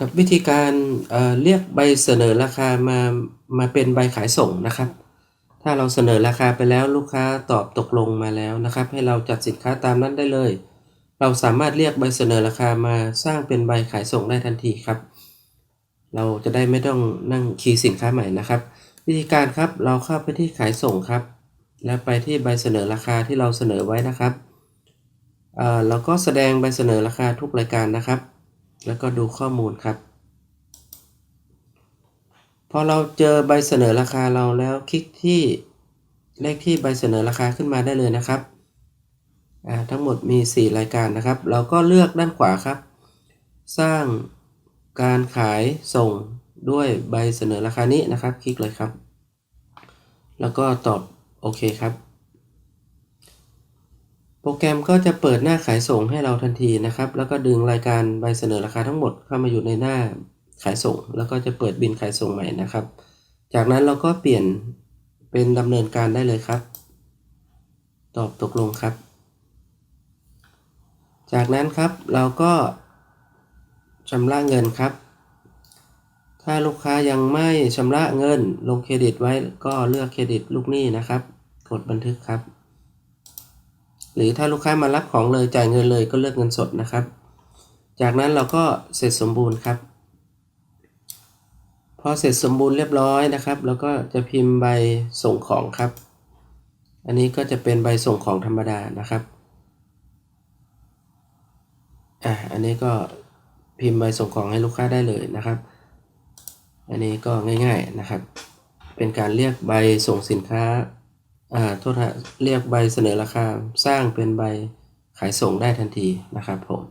กับวิธีการเเรียกใบเสนอราคามามาเป็นใบขายส่งนะครับ ถ้าเราเสนอราคาไปแล้วลูกค้าตอบตกลงมาแล้วนะครับ ให้เราจัดสินค้าตามนั้นได้เลย เราสามารถเรียกใบเสนอราคามาสร้างเป็นใบขายส่งได้ทันทีครับ เราจะได้ไม่ต้องนั่งคีย์สินค้าใหม่นะครับ วิธีการครับเราเข้าไปที่ขายส่งครับ แล้วไปที่ใบเสนอราคาที่เราเสนอไว้นะครับเเราก็แสดงใบเสนอราคาทุกรายการนะครับ แล้วก็ดูข้อมูลครับ พอเราเจอใบเสนอราคาเราแล้วคลิกที่เลขที่ใบเสนอราคาขึ้นมาได้เลยนะครับ ทั้งหมดมี 4 รายการนะครับ เราก็เลือกด้านขวาครับ สร้างการขายส่งด้วยใบเสนอราคานี้นะครับ คลิกเลยครับ แล้วก็ตอบโอเคครับ โปรแกรมก็จะเปิดหน้าขายส่งให้เราทันทีนะครับ แล้วก็ดึงรายการใบเสนอราคาทั้งหมดเข้ามาอยู่ในหน้าขายส่ง แล้วก็จะเปิดบินขายส่งใหม่นะครับ จากนั้นเราก็เปลี่ยนเป็นดำเนินการได้เลยครับ ตอบตกลงครับ จากนั้นครับเราก็ชำระเงินครับ ถ้าลูกค้ายังไม่ชำระเงินลงเครดิตไว้ก็เลือกเครดิตลูกหนี้นะครับ กดบันทึกครับ หรือถ้าลูกค้ามารับของเลยจ่ายเงินเลยก็เลือกเงินสดนะครับ จากนั้นเราก็เสร็จสมบูรณ์ครับ พอเสร็จสมบูรณ์เรียบร้อยนะครับ แล้วก็จะพิมพ์ใบส่งของครับ อันนี้ก็จะเป็นใบส่งของธรรมดานะครับอะอันนี้ก็พิมพ์ใบส่งของให้ลูกค้าได้เลยนะครับ อันนี้ก็ง่ายๆนะครับ เป็นการเรียกใบส่งสินค้า อ่าโทษฮะเรียกใบเสนอราคาสร้างเป็นใบขายส่งได้ทันทีนะครับผม